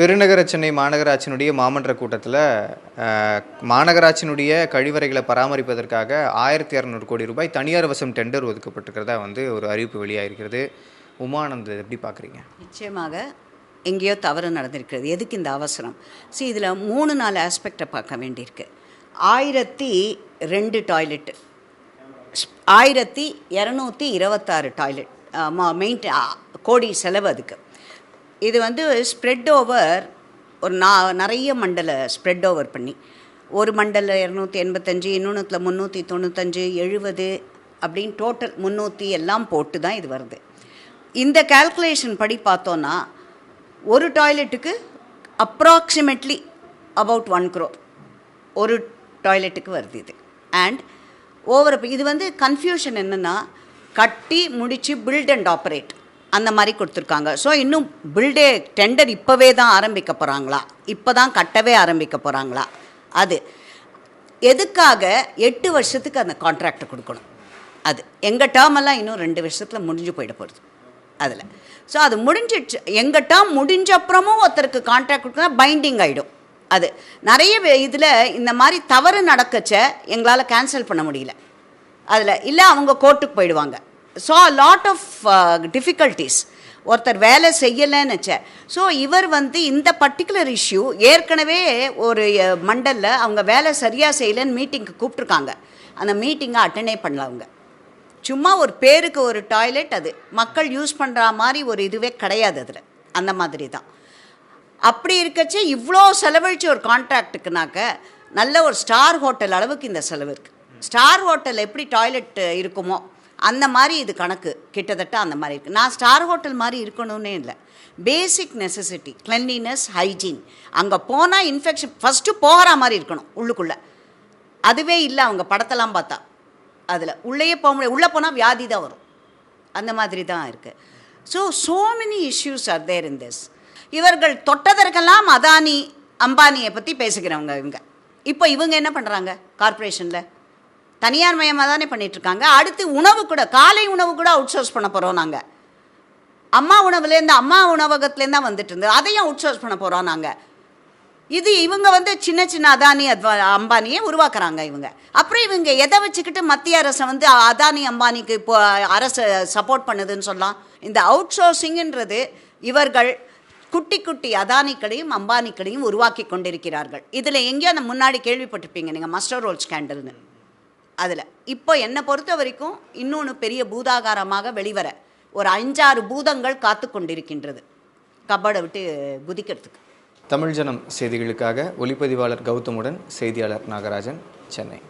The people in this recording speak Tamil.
பெருநகர சென்னை மாநகராட்சியினுடைய மாமன்ற கூட்டத்தில் மாநகராட்சியினுடைய கழிவறைகளை பராமரிப்பதற்காக ஆயிரத்தி இரநூறு கோடி ரூபாய் தனியார் வசம் டெண்டர் ஒதுக்கப்பட்டிருக்கிறதா வந்து ஒரு அறிவிப்பு வெளியாகிருக்கிறது உமானந்த் எப்படி பார்க்குறீங்க? நிச்சயமாக எங்கேயோ தவறு நடந்திருக்கிறது. எதுக்கு இந்த அவசரம்? சி இதில் மூணு நாலு ஆஸ்பெக்டை பார்க்க வேண்டியிருக்கு. ஆயிரத்தி ரெண்டு டாய்லெட்டு ஆயிரத்தி இரநூத்தி இருபத்தாறு டாய்லெட் மெயின் கோடி செலவு அதுக்கு. இது வந்து ஸ்ப்ரெட் ஓவர் ஒரு நா நிறைய மண்டலை ஸ்ப்ரெட் ஓவர் பண்ணி. ஒரு மண்டல இரநூத்தி எண்பத்தஞ்சு இன்னொன்றுத்தில் முந்நூற்றி தொண்ணூத்தஞ்சு எழுபது அப்படின்னு டோட்டல் முந்நூற்றி எல்லாம் போட்டு தான் இது வருது. இந்த கால்குலேஷன் படி பார்த்தோன்னா ஒரு டாய்லெட்டுக்கு அப்ராக்சிமேட்லி அபவுட் ஒன் க்ரோ ஒரு டாய்லெட்டுக்கு வருது இது. அண்ட் ஓவர் இது வந்து கன்ஃபியூஷன் என்னென்னா கட்டி முடித்து பில்ட் அண்ட் ஆப்ரேட் அந்த மாதிரி கொடுத்துருக்காங்க. ஸோ இன்னும் பில்டே டெண்டர் இப்போவே தான் ஆரம்பிக்க போகிறாங்களா இப்போ தான் கட்டவே ஆரம்பிக்க போகிறாங்களா அது. எதுக்காக எட்டு வருஷத்துக்கு அந்த கான்ட்ராக்டை கொடுக்கணும்? அது. எங்கள் டேர்ம் எல்லாம் இன்னும் ரெண்டு வருஷத்தில் முடிஞ்சு போயிட போகுது. அதில். ஸோ அது முடிஞ்சிடுச்சு. எங்கள் டேர்ம் முடிஞ்ச அப்புறமும் ஒருத்தருக்கு கான்ட்ராக்ட் கொடுத்தா பைண்டிங் ஆகிடும் அது. நிறைய இதில் இந்த மாதிரி தவறு நடக்கச்ச எங்களால் கேன்சல் பண்ண முடியல. அதில். இல்லை அவங்க கோர்ட்டுக்கு போயிடுவாங்க. ஸோ லாட் ஆஃப் டிஃபிகல்ட்டிஸ் ஒருத்தர் வேலை செய்யலைன்னு வச்சேன் ஸோ இவர் வந்து இந்த பர்டிகுலர் இஷ்யூ ஏற்கனவே ஒரு மண்டலில் அவங்க வேலை சரியாக செய்யலைன்னு மீட்டிங்க்கு கூப்பிட்ருக்காங்க அந்த மீட்டிங்கை அட்டனே பண்ணல அவங்க. சும்மா ஒரு பேருக்கு ஒரு டாய்லெட் அது. மக்கள் யூஸ் பண்ணுற மாதிரி ஒரு இதுவே கிடையாது அதில். அந்த மாதிரி தான். அப்படி இருக்கச்சே இவ்வளோ செலவழிச்சு ஒரு கான்ட்ராக்டுக்குனாக்க நல்ல ஒரு ஸ்டார் ஹோட்டல் அளவுக்கு இந்த செலவு இருக்குது ஸ்டார் ஹோட்டல் எப்படி டாய்லெட் இருக்குமோ அந்த மாதிரி இது கணக்கு. கிட்டத்தட்ட அந்த மாதிரி இருக்குது நான் ஸ்டார் ஹோட்டல் மாதிரி இருக்கணும்னே இல்லை. பேசிக் நெசசிட்டி கிளென்லினஸ் ஹைஜீன் அங்கே போனால் இன்ஃபெக்ஷன் ஃபஸ்ட்டு போகிற மாதிரி இருக்கணும் உள்ளுக்குள்ளே. அதுவே இல்லை அவங்க படத்தெல்லாம் பார்த்தா. அதில் உள்ளேயே போக முடியாது. உள்ளே போனால் வியாதி தான் வரும். அந்த மாதிரி தான் இருக்குது so so many issues are there in this இவர்கள் தொட்டதற்கெல்லாம் அதானி அம்பானியை பற்றி பேசுகிறவங்க இவங்க. இப்போ இவங்க என்ன பண்ணுறாங்க கார்ப்பரேஷனில் தனியார் மயமாக தானே பண்ணிகிட்ருக்காங்க அடுத்து உணவு கூட காலை உணவு கூட அவுட் சோர்ஸ் பண்ண போகிறோம் நாங்கள் அம்மா உணவுலேருந்து அம்மா உணவகத்துலேருந்து தான் வந்துட்டு இருந்தது. அதையும் அவுட் சோர்ஸ் பண்ண போகிறோம் நாங்கள் இது இவங்க வந்து சின்ன சின்ன அதானி அத்வா அம்பானியை உருவாக்குறாங்க இவங்க. அப்புறம் இவங்க எதை வச்சுக்கிட்டு மத்திய அரசை வந்து அதானி அம்பானிக்கு இப்போ அரசு சப்போர்ட் பண்ணுதுன்னு சொல்லலாம். இந்த அவுட் சோர்சிங்ன்றது இவர்கள் குட்டி குட்டி அதானிக்களையும் அம்பானிக்களையும் உருவாக்கி கொண்டிருக்கிறார்கள். இதில் எங்கேயோ அந்த முன்னாடி கேள்விப்பட்டிருப்பீங்க நீங்கள் மஸ்டர் ரோல் ஸ்கேண்டல்னு அதில். இப்போ என்னை பொறுத்த வரைக்கும் இன்னொன்று பெரிய பூதாகாரமாக வெளிவர ஒரு அஞ்சாறு பூதங்கள் காத்து கொண்டிருக்கின்றது. கபடை விட்டு குதிக்கிறதுக்கு. தமிழ் ஜனம் செய்திகளுக்காக ஒளிப்பதிவாளர் கௌதமுடன் செய்தியாளர் நாகராஜன் சென்னை.